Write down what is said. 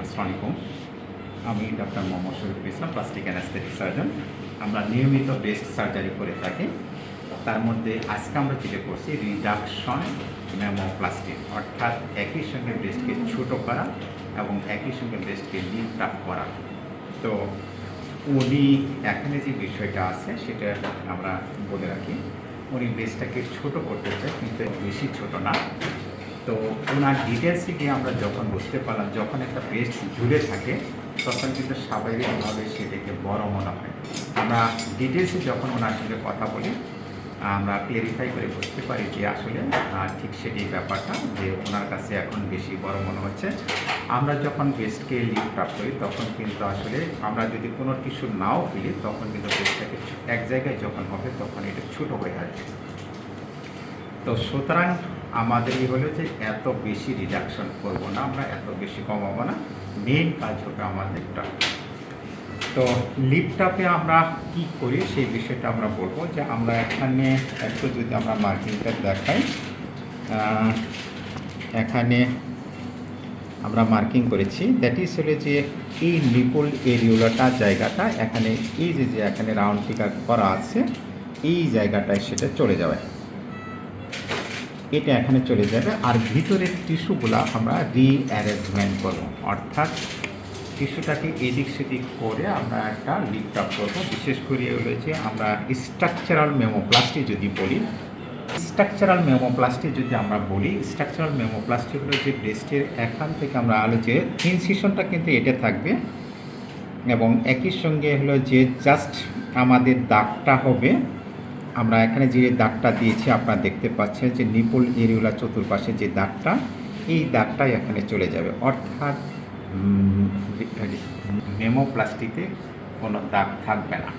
আসসালামু আলাইকুম। আমি doctor Mohammad Shariful Islam, plastic anaesthetic surgeon. আমরা নিয়মিত ব্রেস্ট সার্জারি করে থাকি। তার মধ্যে আজকে আমরা যেটা করছি, রিডাকশন মেমোপ্লাস্টিক অর্থাৎ একই সঙ্গে ব্রেস্টকে ছোট করা এবং একই সঙ্গে ব্রেস্টকে লিফট আপ করা। তো উনি এখানে যে বিষয়টা আছে, সেটা আমরা বলে রাখি। উনি ব্রেস্টটাকে ছোট করতে চায়, কিন্তু বেশি ছোট না। তো ওনার ডিটেলসে গিয়ে আমরা যখন বুঝতে পারলাম, যখন একটা পেস্ট ঝুলে থাকে, তখন কিন্তু স্বাভাবিকভাবে সেটাকে বড় মনে হয়। আমরা ডিটেলসে যখন ওনার সঙ্গে কথা বলি, আমরা ক্লিয়ারিফাই করে বুঝতে পারি যে আসলে ঠিক সেটাই ব্যাপারটা, যে ওনার কাছে এখন বেশি বড় মনে হচ্ছে। আমরা যখন বেস্টকে লিফট আপ করি তখন কিন্তু আসলে আমরা যদি কোনো টিস্যু নাও ফেলি, তখন কিন্তু বেস্টটাকে এক জায়গায় যখন হবে, তখন এটা ছোটো হয়ে আসবে। তো সুতরাং আমাদের এই হলো যে এত বেশি রিডাকশন করব না, আমরা এত বেশি কমাবো না। মেন কাজ হবে আমাদেরটা। তো লিপটাপে আমরা কি করি, সেই বিষয়টা আমরা বলব যে আমরা এখানে একটু যদি আমরা মার্কিংটা দেখাই এখানে আমরা মার্কিং করেছি। দ্যাট ইজ হলো যে এই নিপুল এরিওলাটা জায়গাটা, এখানে এই যে যে এখানে রাউন্ড ফিগার করা আছে, এই জায়গাটায় সেটা চলে যাবে এটা এখানে চলে যাবে। আর ভিতরের টিস্যুগুলো আমরা রিঅ্যারেঞ্জমেন্ট করব। অর্থাৎ টিস্যুটাকে এদিক সেদিক করে আমরা একটা লিফট আপ করব। বিশেষ করে যে আমরা স্ট্রাকচারাল মেমোপ্লাস্টি যদি বলি স্ট্রাকচারাল মেমোপ্লাস্টি যদি আমরা বলি স্ট্রাকচারাল মেমোপ্লাস্টি হলো যে ব্রেস্টের এখান থেকে আমরা আলো যে ইনসিশনটা কিন্তু এটা থাকবে এবং একই সঙ্গে হলো যে জাস্ট আমাদের দাগটা হবে আমরা এখানে যে দাগটা দিয়েছি, আপনারা দেখতে পাচ্ছেন যে নিপুল এরিওলা চতুর্পাশে যে দাগটা, এই দাগটাই এখানে চলে যাবে। অর্থাৎ মেমোপ্লাস্টিতে কোনো দাগ থাকবে না।